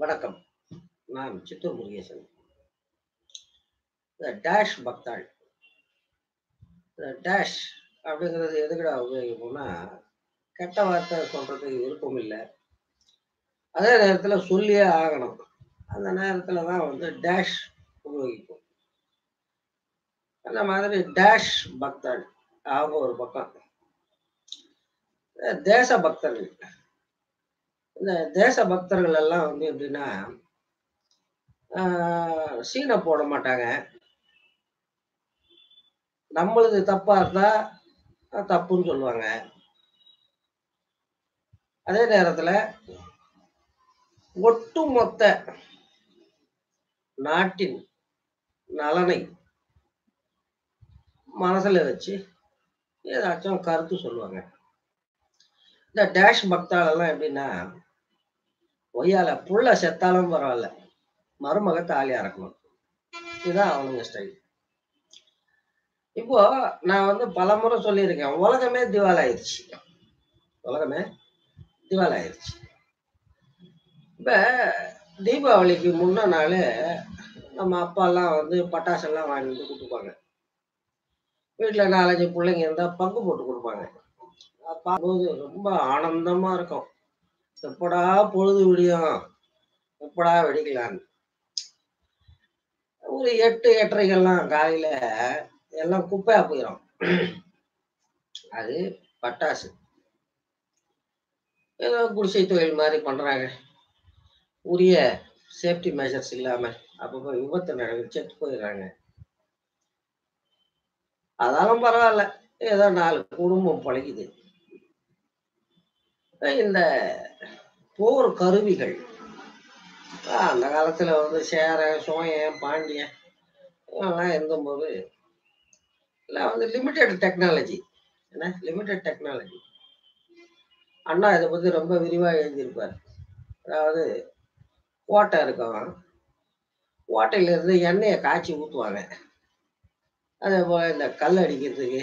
வணக்கம். நான் சித்தூர் முருகேசன். இந்த டேஷ் பக்தாள். இந்த டேஷ் அப்படிங்கிறது எதுக்கடா உபயோகிப்போம்னா கெட்ட வார்த்தை சொல்றதுக்கு விருப்பம் இல்லை. அதே நேரத்தில் சொல்லியே ஆகணும். அந்த நேரத்தில் தான் வந்து டேஷ் உபயோகிப்போம். அந்த மாதிரி டேஷ் பக்தாள். அவங்க ஒரு பக்கம். தேச பக்தர்கள். இந்த தேச பக்தர்கள் எல்லாம் வந்து எப்படின்னா சீனை போட மாட்டாங்க. நம்மளது தப்பா இருந்தா தப்புன்னு சொல்லுவாங்க. அதே நேரத்துல ஒட்டுமொத்த நாட்டின் நலனை மனசுல வச்சு ஏதாச்சும் கருத்து சொல்லுவாங்க. இந்த டேஷ் பக்தாலெல்லாம் எப்படின்னா ஒய்யால புள்ள செத்தாலும் பரவாயில்ல. மருமக தாலியா இருக்கணும். இதுதான் அவனுங்க ஸ்டைல் இப்போ நான் வந்து பலமுறை சொல்லியிருக்கேன் உலகமே திவாலாயிருச்சு. உலகமே திவாலாயிருச்சு. இப்ப தீபாவளிக்கு முன்ன நாள் நம்ம அப்பாலாம் வந்து பட்டாசெல்லாம் வாங்கி வந்து கொடுப்பாங்க. வீட்டில் நாலஞ்சு பிள்ளைங்க இருந்தால் பங்கு போட்டு கொடுப்பாங்க. பார்க்கும்போது ரொம்ப ஆனந்தமா இருக்கும். எப்படா பொழுது விடியும்? எப்படா வெடிக்கலான்னு ஒரு எட்டு எட்டரைக்கெல்லாம் காலையில எல்லாம் குப்பையா போயிடும் அது பட்டாசு. ஏதோ குடிசை தொழில் மாதிரி பண்றாங்க. உரிய சேஃப்டி மெஷர்ஸ் இல்லாம அப்பப்போ விபத்து நடக்கு செத்து போயிடுறாங்க. அதாலும் பரவாயில்ல. ஏதோ நாலு குடும்பம் பழகிது. இந்த போர் கருவிகள். அந்த காலத்தில் வந்து சேர சோயன் பாண்டியன் இவெல்லாம் இருந்தபோது எல்லாம் வந்து லிமிட்டெட் டெக்னாலஜி என்ன? லிமிட்டெட் டெக்னாலஜி அண்ணா இதை பற்றி ரொம்ப விரிவாக எழுதியிருப்பார். அதாவது ஓட்டை இருக்கவன் ஓட்டையிலேருந்து எண்ணெயை காய்ச்சி ஊற்றுவாங்க அதே போல் இந்த கல் அடிக்கிறதுக்கு.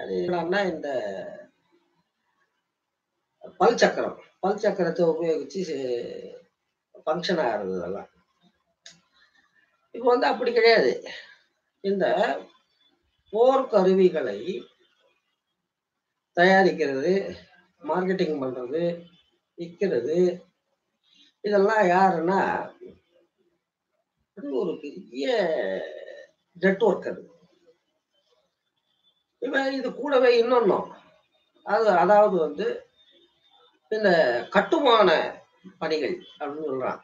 அது என்னன்னா இந்த பல் சக்கரம். பல் சக்கரத்தை உபயோகிச்சு ஃபங்க்ஷன் ஆகிறது அதெல்லாம் இப்போ வந்து அப்படி கிடையாது. இந்த போர்க்கருவிகளை தயாரிக்கிறது மார்க்கெட்டிங் பண்றது விற்கிறது இதெல்லாம் யாருன்னா அது ஒரு பெரிய நெட்ஒர்க் அது. இப்போ இது கூடவே இன்னொன்னும். அது அதாவது வந்து இந்த கட்டுமான பணிகள் அப்படின்னு சொல்றாங்க.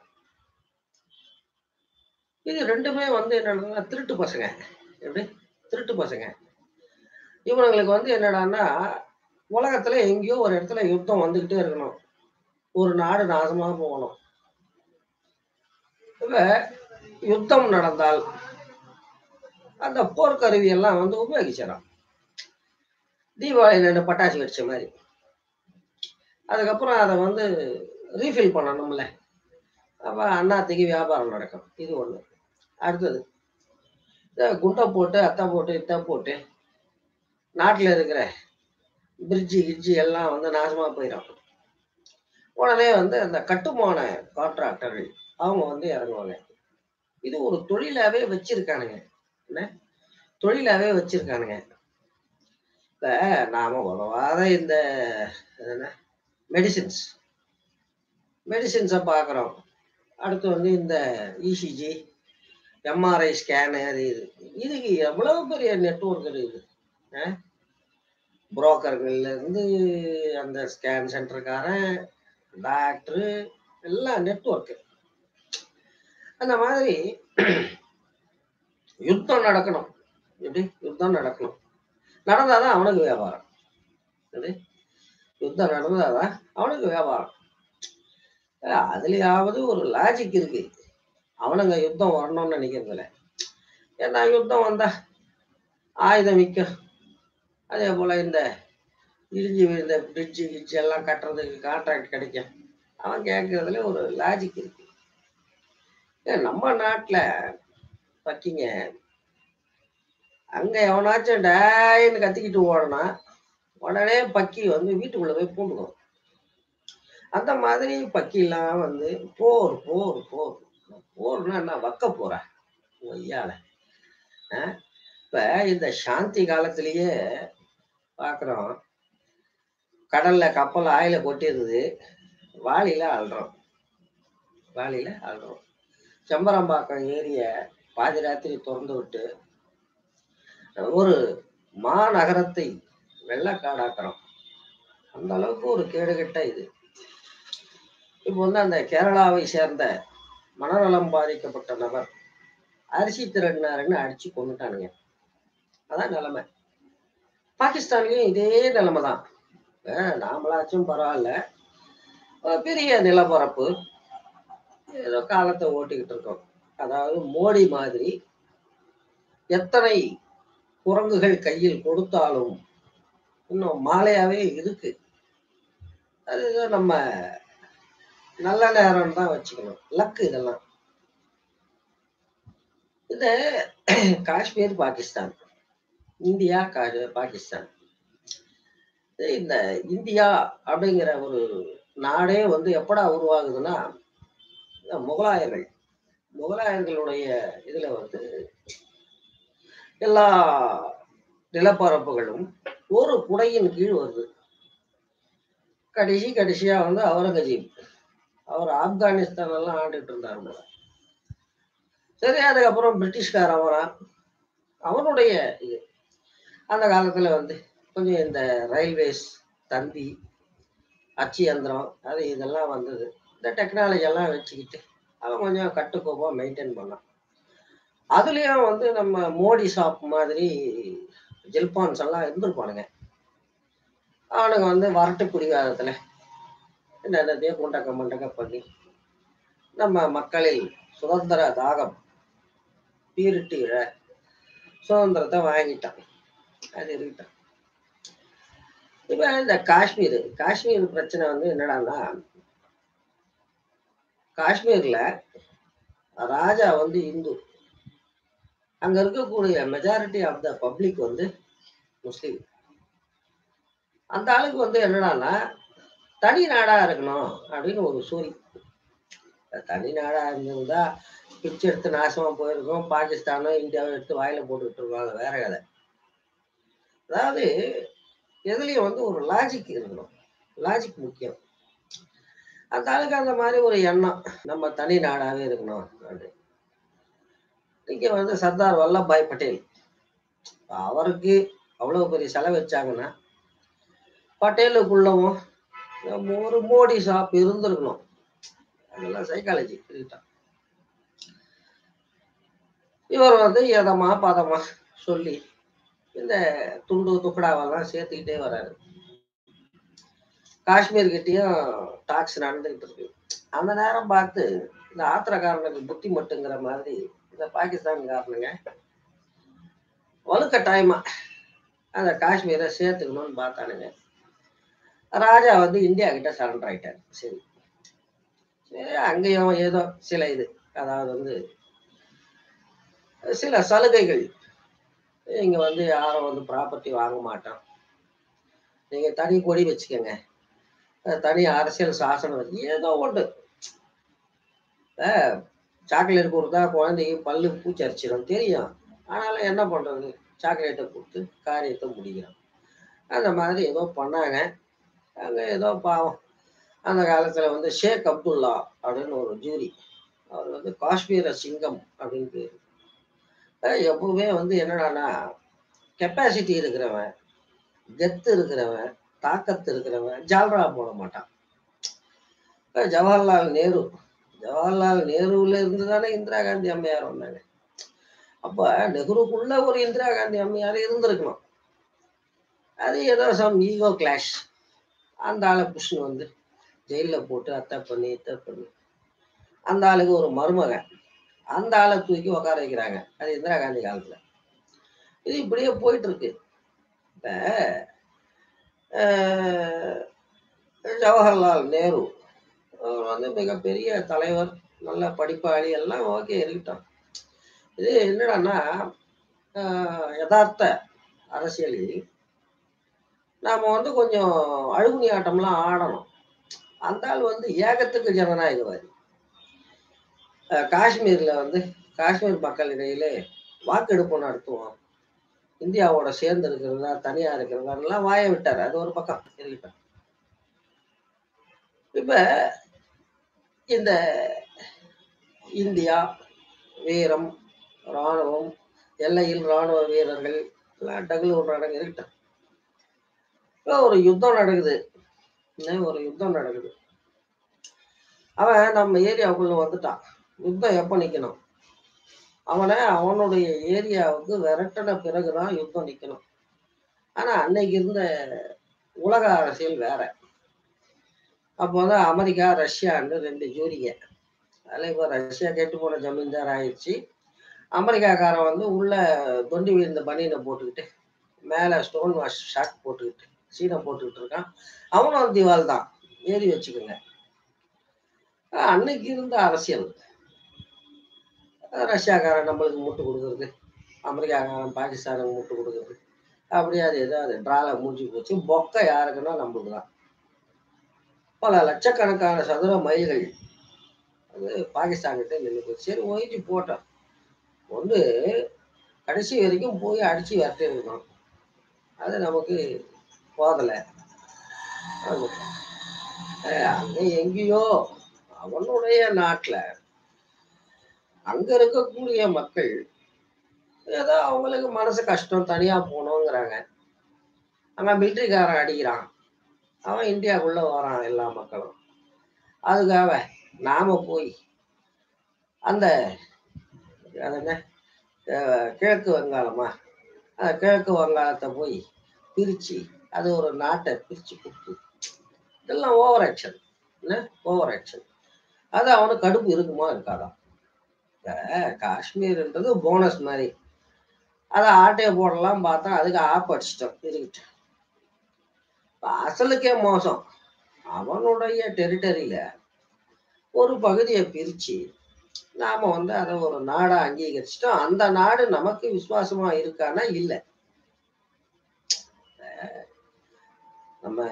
இது ரெண்டுமே வந்து என்னன்னா திருட்டு பசங்க. எப்படி? திருட்டு பசங்க. இவனுங்களுக்கு வந்து என்னடான்னா உலகத்துல எங்கேயோ ஒரு இடத்துல யுத்தம் வந்துகிட்டே இருக்கணும். ஒரு நாடு நாசமாக போகணும். இப்ப யுத்தம் நடந்தால் அந்த போர்க்கருவி எல்லாம் வந்து உபயோகிச்சிடறான். தீபாவளி ரெண்டு பட்டாசு வெடிச்ச மாதிரி. அதுக்கப்புறம் அதை வந்து ரீஃபில் பண்ணணும்ல. அப்போ அண்ணாத்துக்கு வியாபாரம் நடக்கும். இது ஒன்று அடுத்தது இந்த குண்டை போட்டு அத்தை போட்டு இத்தை போட்டு நாட்டில் இருக்கிற பிரிட்ஜு கிரிட்ஜி எல்லாம் வந்து நாசமாக போயிடும் உடனே வந்து அந்த கட்டுமான கான்ட்ராக்டர்கள் அவங்க வந்து இறங்குவாங்க. இது ஒரு தொழிலாகவே வச்சிருக்கானுங்க. என்ன? தொழிலாகவே வச்சிருக்கானுங்க. இப்போ நாம உதவாத இந்த என்ன? மெடிசின்ஸ் மெடிசின்ஸை பார்க்குறோம். அடுத்து வந்து இந்த இசிஜி எம்ஆர்ஐ ஸ்கேனு அது இது. இதுக்கு எவ்வளவு பெரிய நெட்ஒர்க் இருக்குது புரோக்கர்கள்லேருந்து அந்த ஸ்கேன் சென்டருக்காரன் டாக்டரு எல்லாம் நெட்ஒர்க்கு அந்த மாதிரி யுத்தம் நடக்கணும். எப்படி? யுத்தம் நடக்கணும். நடந்தாதான் அவனுக்கு வியாபாரம். எப்படி? யுத்தம் நடந்தாதான் அவனுக்கு வியாபாரம். அதுலயாவது ஒரு லாஜிக் இருக்கு. அவனுங்க யுத்தம் வரணும்னு நினைக்கிறதுல ஏன்னா யுத்தம் வந்தா ஆயுதம் விற்கும். அதே போல இந்த இடிஞ்சு விழுந்த பிரிட்ஜு கிட்ஜு எல்லாம் கட்டுறதுக்கு கான்ட்ராக்ட் கிடைக்கும். அவன் கேட்கறதுல ஒரு லாஜிக் இருக்கு. ஏன் நம்ம நாட்டில் பக்கிங்க அங்க எவனாச்சும் டேன்னு கத்திக்கிட்டு ஓடனா உடனே பக்கி வந்து வீட்டுக்குள்ள போய் பூண்டுக்கும் அந்த மாதிரி பக்கிலாம் வந்து போர் போர் போர். போர்னா என்ன? வக்க போற. ஒய்யால. இப்ப இந்த சாந்தி காலத்திலேயே பார்க்குறோம் கடல்ல கப்பல் ஆயில கொட்டிருந்தது. வாளியில அழுறோம் வாளியில அழுறோம் செம்பரம்பாக்கம் ஏரிய பாதி ராத்திரி திறந்து விட்டு ஒரு மாநகரத்தை வெள்ளக்காடாக்குறோம் அந்த அளவுக்கு ஒரு கேடுகட்ட இது. இப்போ வந்து அந்த கேரளாவை சேர்ந்த மனநலம் பாதிக்கப்பட்ட நபர் அரிசி திருடினாருன்னு அடிச்சு கொண்டுட்டானுங்க அதான் நிலைமை. பாகிஸ்தான்லயும் இதே நிலைமை தான். நாமளாச்சும் பரவாயில்ல. பெரிய நிலப்பரப்பு. ஏதோ காலத்தை ஓட்டிக்கிட்டு இருக்கோம். அதாவது மோடி மாதிரி எத்தனை குரங்குகள் கையில் கொடுத்தாலும் இன்னும் மாலையாவே இருக்கு. அது நம்ம நல்ல நேரம் தான் வச்சுக்கணும். லக்கு இதெல்லாம். இது காஷ்மீர் பாகிஸ்தான். இந்தியா கா- பாகிஸ்தான். இந்த இந்தியா அப்படிங்கிற ஒரு நாடே வந்து எப்படா உருவாகுதுன்னா முகலாயர்கள். முகலாயர்களுடைய இதுல வந்து எல்லா நிலப்பரப்புகளும் ஒரு குடையின் கீழ் வருது. கடைசி கடைசியா வந்து அவுரங்கஜீப் அவர் ஆப்கானிஸ்தான் எல்லாம் ஆண்டுட்டு இருந்தார் போல. சரி அதுக்கப்புறம் பிரிட்டிஷ்காரன் வரான் அவனுடைய இது. அந்த காலத்துல வந்து கொஞ்சம் இந்த ரயில்வேஸ் தந்தி அச்சு யந்திரம் அது இதெல்லாம் வந்தது. இந்த டெக்னாலஜி எல்லாம் வச்சுக்கிட்டு அவன் கொஞ்சம் கட்டுக்கோப்பாக மெயின்டைன் பண்ணான். அதுலேயும் வந்து நம்ம மோடி ஷாப் மாதிரி ஜில்பான்ஸ் எல்லாம் இருந்திருப்பானுங்க. அவனுங்க வந்து வரட்டு குடிகாரத்தில் என்னென்னத்தையும் குண்டக்க மண்டக்க பண்ணி நம்ம மக்களில் சுதந்திர தாகம் பீரிட்டுகிற சுதந்திரத்தை வாங்கிட்டான். அது இருக்கிட்டான். இப்போ இந்த காஷ்மீர் காஷ்மீர் பிரச்சனை வந்து என்னடான்னா காஷ்மீரில் ராஜா வந்து இந்து. அங்க இருக்கக்கூடிய மெஜாரிட்டி ஆஃப் த பப்ளிக் வந்து முஸ்லீம். அந்த ஆளுக்கு வந்து என்னடான்னா தனி நாடா இருக்கணும் அப்படின்னு ஒரு சூரி. தனி நாடா இருந்திருந்தா பிச்சு எடுத்து நாசமா போயிருக்கோம். பாகிஸ்தானோ இந்தியாவும் எடுத்து வாயில போட்டுக்கிட்டு இருக்காங்க வேற கதை. அதாவது எதுலயும் வந்து ஒரு லாஜிக் இருக்கணும். லாஜிக் முக்கியம். அந்த ஆளுக்கு அந்த மாதிரி ஒரு எண்ணம். நம்ம தனி நாடாவே இருக்கணும் அப்படின்னு. இங்க வந்து சர்தார் வல்லபாய் பட்டேல். அவருக்கு அவ்வளவு பெரிய செலவு வச்சாங்கன்னா பட்டேலுக்குள்ளவும் நம்ம ஒரு மோடி ஷாப் இருந்திருக்கணும். அதெல்லாம் சைக்காலஜி இருக்கட்டும் இவர் வந்து எதமா பதமா சொல்லி இந்த துண்டு துக்கடாவெல்லாம் சேர்த்துக்கிட்டே வராரு. காஷ்மீர் கிட்டேயும் டாக்ஸ் நடந்துகிட்டு இருக்கு. அந்த நேரம் பார்த்து இந்த ஆத்திரக்காரனுக்கு புத்தி மட்டுங்கிற மாதிரி இந்த பாகிஸ்தான்காரனுங்க வலுக்கட்டாயமா அந்த காஷ்மீரை சேர்த்துக்கணும்னு பார்த்தானுங்க. ராஜா வந்து இந்தியா கிட்ட சரண்டர் ஆயிட்டார். சரி. சரி அங்கேயும் ஏதோ சில இது. அதாவது வந்து சில சலுகைகள். இங்க வந்து யாரும் வந்து ப்ராப்பர்ட்டி வாங்க மாட்டோம் நீங்க தனி கொடி வச்சுக்கோங்க. தனி அரசியல் சாசனம் வச்சு ஏதோ ஒன்று சாக்லேட் கொடுத்தா குழந்தைக்கு பல்லு பூச்சரிச்சிடும் தெரியும். ஆனாலும் என்ன பண்ணுறது சாக்லேட்டை கொடுத்து காரியத்தை முடிக்கிறோம் அந்த மாதிரி ஏதோ பண்ணாங்க. அங்கே ஏதோ பாவம். அந்த காலத்தில் வந்து ஷேக் அப்துல்லா அப்படின்னு ஒரு ஜூரி. அவர் வந்து காஷ்மீர சிங்கம் அப்படின்னு பேரு. எப்பவுமே வந்து என்னடான்னா கெப்பாசிட்டி இருக்கிறவன் கெத்து இருக்கிறவன் தாக்கத்து இருக்கிறவன் ஜால்ரா போட மாட்டான். ஜவஹர்லால் நேரு. ஜவஹர்லால் நேருவில் இருந்து தானே இந்திரா காந்தி அம்மையார் வந்தாங்க. அப்போ நெஹ்ருக்குள்ள ஒரு இந்திரா காந்தி அம்மையார் இருந்திருக்கணும். அது ஏதோ சம் ஈகோ கிளாஷ் அந்த ஆளை புஷ்ணு வந்து ஜெயிலில் போட்டு அத்தை பண்ணி இத்தை பண்ணி. அந்த ஆளுக்கு ஒரு மருமகன். அந்த ஆளை தூக்கி உட்கார வைக்கிறாங்க. அது இந்திரா காந்தி காலத்தில். இது இப்படியே போயிட்டு இருக்கு இப்போ ஜவஹர்லால் நேரு அவர் வந்து மிகப்பெரிய தலைவர் நல்ல படிப்பாளி எல்லாம் ஓகே இருக்கட்டும் இது என்னடான்னா யதார்த்த அரசியலில் நாம வந்து கொஞ்சம் அழுகுனி ஆட்டம்லாம் ஆடணும். அந்த ஆள் வந்து ஏகத்துக்கு ஜனநாயகவாதி. காஷ்மீரில் காஷ்மீர்ல வந்து காஷ்மீர் மக்கள் இடையிலே வாக்கெடுப்பு நடத்துவோம். இந்தியாவோட சேர்ந்து இருக்கிறதா தனியா இருக்கிறதாலாம் வாய விட்டார். அது ஒரு பக்கம். இருக்கட்டும் இப்ப இந்த இந்தியா வீரம் ராணுவம் எல்லையில் ராணுவ வீரர்கள் எல்லாம் டகுல ஒரு நடங்க இருக்கட்டும் ஒரு யுத்தம் நடக்குது. ஒரு யுத்தம் நடக்குது? அவன் நம்ம ஏரியாவுக்குள்ள வந்துட்டான். யுத்தம் எப்போ நிற்கணும் அவனை அவனுடைய ஏரியாவுக்கு விரட்டின பிறகுதான் யுத்தம் நிற்கணும் ஆனால் அன்னைக்கு இருந்த உலக அரசியல் வேற. அப்போ வந்து அமெரிக்கா ரஷ்யான்னு ரெண்டு ஜோடிங்க. அதில் இப்போ ரஷ்யா கெட்டு போன ஜமீன்தார் ஆயிடுச்சு. அமெரிக்காக்காரன் வந்து உள்ள தொண்டி விழுந்த பனியனை போட்டுக்கிட்டு மேலே ஸ்டோன் வாஷ் ஷார்ட் போட்டுக்கிட்டு சீனை போட்டுக்கிட்டு இருக்கான். அவனும் திவால் தான். ஏறி வச்சுக்கோங்க. அன்னைக்கு இருந்த அரசியல். ரஷ்யாக்காரன் நம்மளுக்கு முட்டு கொடுக்குறது அமெரிக்காக்காரன் பாகிஸ்தானுக்கு முட்டு கொடுக்குறது. அப்படியே அது ஏதோ அது ட்ரால முடிஞ்சு போச்சு. பொக்கை யாருக்குன்னா நம்மளுக்கு தான். பல லட்சக்கணக்கான சதுர மைல்கள் அது பாகிஸ்தான்கிட்ட நின்று போச்சு. சரி ஒயிட்டு போட்டோம். ஒன்று கடைசி வரைக்கும் போய் அடித்து வரட்டே இருக்கணும் அது நமக்கு போதலை அங்கே எங்கேயோ அவனுடைய நாட்டில் அங்கே இருக்கக்கூடிய மக்கள் ஏதோ அவங்களுக்கு மனசு கஷ்டம் தனியாக போகணுங்கிறாங்க. அவன் மிலிட்ரிக்காரன் அடிக்கிறான். அவன் இந்தியாவுக்குள்ள வரான் எல்லா மக்களும். அதுக்காக நாம போய் அந்த அது என்ன கிழக்கு வங்காளமா அந்த கிழக்கு வங்காளத்தை போய் பிரித்து அது ஒரு நாட்டை பிரித்து கொடுத்து இதெல்லாம் ஓவர் ஆக்ஷன் என்ன? ஓவர் ஆக்ஷன் அது அவனுக்கு கடுப்பு இருக்குமா இருக்காதா? காஷ்மீர்ன்றது போனஸ் மாதிரி. அதை ஆட்டையை போடலாம் பார்த்தா அதுக்கு ஆப் அடிச்சிட்டோம் இருக்கிட்டேன் அசலுக்கே மோசம். அவனுடைய டெரிட்டரியில ஒரு பகுதியை பிரிச்சு நாம வந்து அதை ஒரு நாடா அங்கீகரிச்சிட்டோம். அந்த நாடு நமக்கு விசுவாசமா இருக்கானா? இல்லை. நம்ம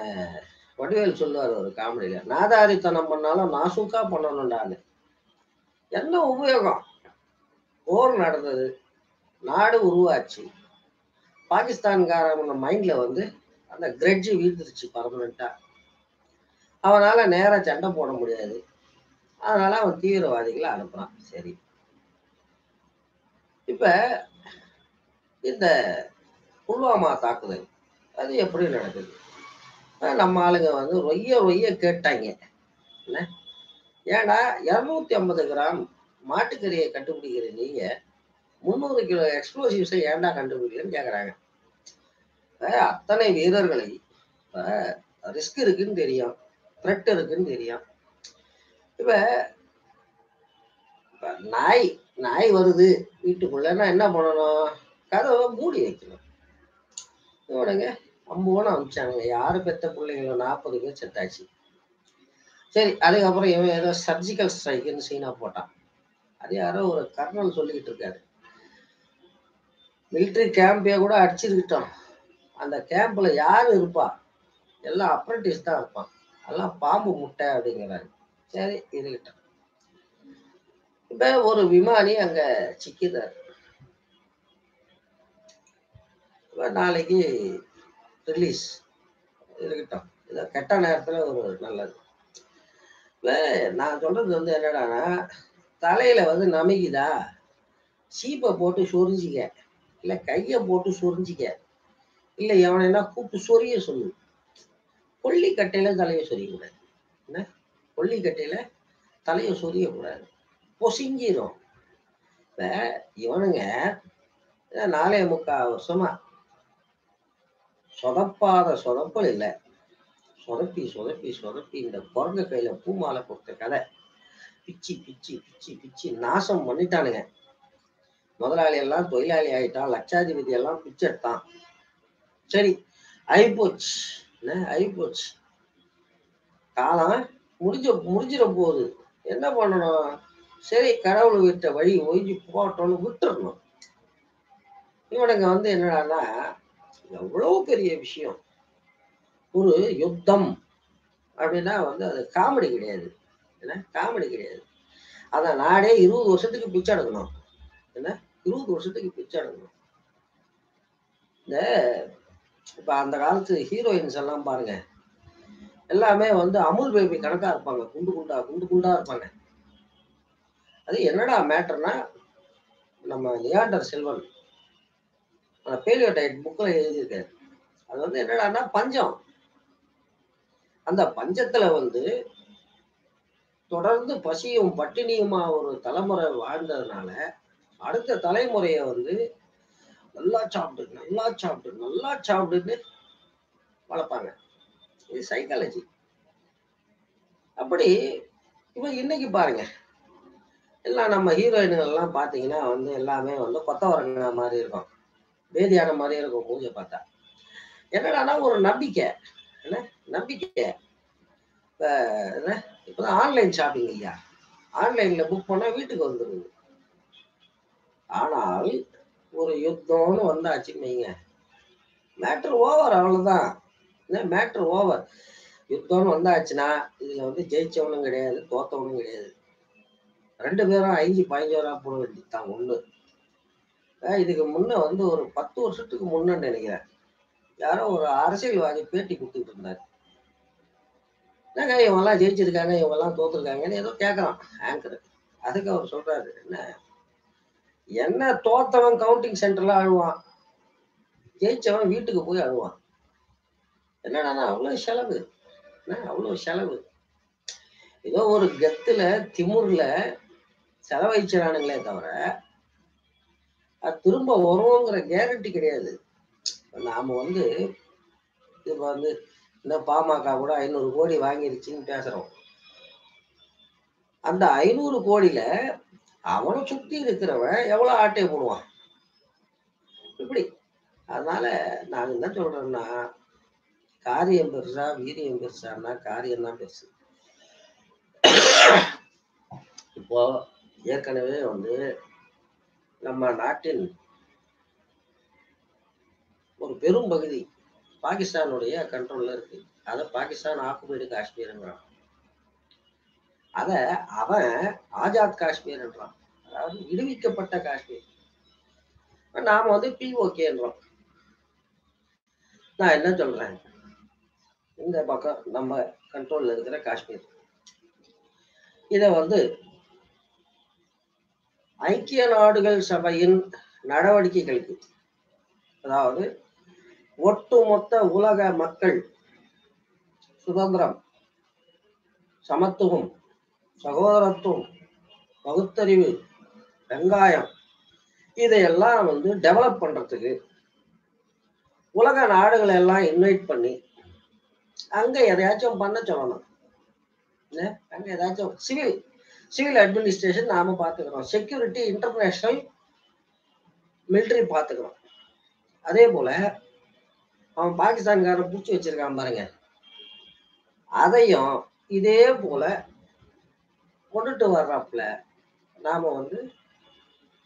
வடிவேல் சொல்லுவார் ஒரு காமெடியில நாதாரித்தனம் பண்ணாலும் நாசுக்கா பண்ணணும்டான்னு என்ன உபயோகம்? போர் நடந்தது. நாடு உருவாச்சு. பாகிஸ்தான்காரன் மைண்ட்ல வந்து அந்த கிரெட்ஜு வீழ்ந்துருச்சு பர்மனண்ட்டாக அவனால நேரா சண்டை போட முடியாது. அதனால அவன் தீவிரவாதிகளை அனுப்புறான். சரி. இப்ப இந்த புல்வாமா தாக்குதல் அது எப்படி நடக்குது? நம்ம ஆளுங்க வந்து ரொய்ய ரொய்ய கேட்டாங்க. என்ன? ஏன்னா இரநூத்தி ஐம்பது கிராம் மாட்டுக்கறியை கண்டுபிடிக்கிற நீங்கள் முந்நூறு கிலோ எக்ஸ்ப்ளோசிவ்ஸை ஏன்டா கண்டுபிடிக்கலன்னு கேட்குறாங்க அத்தனை வீரர்களை ரிஸ்க் இருக்குன்னு தெரியும். த்ரெட் இருக்குன்னு தெரியும். இப்ப நாய் நாய் வருது. வீட்டுக்குள்ளன்னா என்ன பண்ணணும்? கதவை மூடி வைக்கணும். இவனுங்க அம்போன்னு அமிச்சானுங்க. யாரு பெத்த பிள்ளைங்களோ நாற்பது பேர் செத்தாச்சு சரி அதுக்கப்புறம் இவன் ஏதோ சர்ஜிக்கல் ஸ்ட்ரைக்குன்னு சீனா போட்டான். அது யாரோ ஒரு கர்னல் சொல்லிக்கிட்டு இருக்காரு. மிலிட்ரி கேம்பே கூட அடிச்சிருக்கிட்டோம். அந்த கேம்பில் யார் இருப்பா? எல்லாம் அப்ரண்டிஸ் தான் இருப்பான் எல்லாம் பாம்பு முட்டை அப்படிங்கிறாரு சரி இருக்கட்டும் இப்போ ஒரு விமானி அங்க சிக்கிதார் இப்போ நாளைக்கு ரிலீஸ் இருக்கட்டும் இதை கெட்ட நேரத்தில் ஒரு நல்லது. இப்போ நான் சொல்றது வந்து என்னடான்னா தலையில் வந்து நமிக்குதா? சீப்பை போட்டு சொரிஞ்சிக்க. இல்லை கையை போட்டு சொரிஞ்சிக்க. இல்ல என்ன கூப்பிட்டு சொரிய சொல்லு கொல்லிக்கட்டையில தலையை சொரியக்கூடாது. என்ன? கொல்லிக்கட்டையில தலையை சொரியக்கூடாது. பொசிஞ்சிரும் இப்ப இவனுங்க நாலே முக்கால் வருஷமா சொதப்பாத சொதப்பல் இல்லை. சொதப்பி சொதப்பி சொதப்பி இந்த குரங்க கையில பூமாலை கொடுத்த கதை. பிச்சு பிச்சு பிச்சு பிச்சு நாசம் பண்ணிட்டானுங்க. முதலாளி எல்லாம் தொழிலாளி ஆயிட்டான் லட்சாதிபதி எல்லாம் பிச்செடுத்தான் சரி ஆயிப்போச்சு என்ன? ஆயிப்போச்சு காலம் முடிஞ்ச முடிஞ்சிட போகுது. என்ன பண்ணணும்? சரி கடவுள் விட்ட வழி ஒழிஞ்சு போட்டோம்னு விட்டுறணும். இவனுங்க வந்து என்னடான்னா எவ்வளவு பெரிய விஷயம். ஒரு யுத்தம் அப்படின்னா வந்து அது காமெடி கிடையாது. என்ன? காமெடி கிடையாது. அதை நாடே இருபது வருஷத்துக்கு பிச்சை எடுக்கணும். என்ன? இருபது வருஷத்துக்கு பிச்சை எடுக்கணும். இந்த இப்போ அந்த காலத்து ஹீரோயின்ஸ் எல்லாம் பாருங்க. எல்லாமே வந்து அமுல் பேபி கணக்கா இருப்பாங்க. குண்டு குண்டா குண்டு குண்டா இருப்பாங்க. அது என்னடா மேட்டர்னா நம்ம லியாண்டர் செல்வன். அந்த பேலியோ டயட் புக்கில் எழுதியிருக்காரு. அது வந்து என்னடான்னா பஞ்சம். அந்த பஞ்சத்துல வந்து தொடர்ந்து பசியும் பட்டினியுமா ஒரு தலைமுறை வாழ்ந்ததுனால அடுத்த தலைமுறையை வந்து நல்லா சாப்பிடு நல்லா சாப்பிடு நல்லா சாப்பிடுன்னு வளர்ப்பாங்க. இது சைக்காலஜி அப்படி இப்போ இன்னைக்கு பாருங்க. எல்லாம் நம்ம ஹீரோயின்கள் எல்லாம் பார்த்தீங்கன்னா வந்து எல்லாமே வந்து கொத்தவரங்க மாதிரி இருக்கும். வேதியான மாதிரி இருக்கும் பூஜை பார்த்தா. என்னடான்னா ஒரு நம்பிக்கை. என்ன? நம்பிக்கை. இப்போ என்ன? இப்போதான் ஆன்லைன் ஷாப்பிங் ஐயா. ஆன்லைன்ல புக் பண்ணா வீட்டுக்கு வந்துடுது ஆனால் ஒரு யுத்தம்னு வந்தாச்சுன்னு வைங்க. மேட்ரு ஓவர் அவ்வளோதான் என்ன மேட்ரு ஓவர் யுத்தம்னு வந்தாச்சுன்னா இதில் வந்து ஜெயிச்சவனும் கிடையாது தோத்தவனும் கிடையாது. ரெண்டு பேரும் ஐந்து பதினஞ்சோரா போட வேண்டியது தான் அஹ் இதுக்கு முன்னே வந்து ஒரு பத்து வருஷத்துக்கு முன்னே நினைக்கிறேன். யாரோ ஒரு அரசியல்வாதி பேட்டி கொடுத்துட்டு இருந்தாரு. என்னங்க இவங்கெல்லாம் ஜெயிச்சிருக்காங்க இவங்கெல்லாம் தோத்துருக்காங்கன்னு ஏதோ கேட்குறான் ஆங்கர் அதுக்கு அவர் சொல்கிறாரு என்ன? என்ன தோத்தவன் கவுண்டிங் சென்டர்ல அழுவான்? ஜெயிச்சவன் வீட்டுக்கு போய் அழுவான். என்னடா அவ்வளவு செலவு? என்ன அவ்வளவு செலவு? ஏதோ ஒரு கத்துல திமுர்ல செலவழிச்சிடானுங்களே தவிர அது திரும்ப வருவோங்கிற கேரண்டி கிடையாது. நாம வந்து இப்ப வந்து இந்த பாமக கூட ஐநூறு கோடி வாங்கிருச்சுன்னு பேசுறோம். அந்த ஐநூறு கோடியில அவனை சுத்தி இருக்கிறவன் எவ்வளவு ஆட்டையை போடுவான்? இப்படி. அதனால நான் என்ன சொல்றேன்னா காரியம் பெருசா வீரியம் பெருசான்னா காரியம் தான் பெருசு. இப்போ ஏற்கனவே வந்து நம்ம நாட்டின் ஒரு பெரும் பகுதி பாகிஸ்தானுடைய கண்ட்ரோல்ல இருக்கு. அதை பாகிஸ்தான் ஆக்குபைடு காஷ்மீருங்கிறான். அத அவன் ஆஜாத் காஷ்மீர்ன்றான். அதாவது விடுவிக்கப்பட்ட காஷ்மீர் நாம வந்து பிஓகேன்றோம் நான் என்ன சொல்றேன்? இந்த பக்கம் நம்ம கண்ட்ரோல்ல இருக்கிற காஷ்மீர். இத வந்து ஐக்கிய நாடுகள் சபையின் நடவடிக்கைகளுக்கு அதாவது ஒட்டுமொத்த உலக மக்கள் சுதந்திரம் சமத்துவம் சகோதரத்துவம் பகுத்தறிவு வெங்காயம். இதையெல்லாம் வந்து டெவலப் பண்றதுக்கு உலக நாடுகளை எல்லாம் இன்வைட் பண்ணி அங்க எதையாச்சும் பண்ண சொல்லணும். அங்க ஏதாச்சும் சிவில் சிவில் அட்மினிஸ்ட்ரேஷன் நாம பாத்துக்கிறோம். செக்யூரிட்டி இன்டர்நேஷனல் மிலிட்ரி பாத்துக்கிறோம். அதே போல அவன் பாகிஸ்தான்காரன் பிடிச்சி வச்சிருக்கான் பாருங்க. அதையும் இதே போல கொண்டுட்டு வர்றப்பல நாம வந்து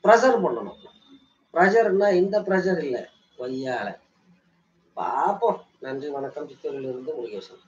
ப்ரெஷர் பண்ணணும். ப்ரெஷர்னா இந்த ப்ரெஷர் இல்லை கொய்யால பார்ப்போம் நன்றி வணக்கம். சித்தூரிலிருந்து முருகேசன்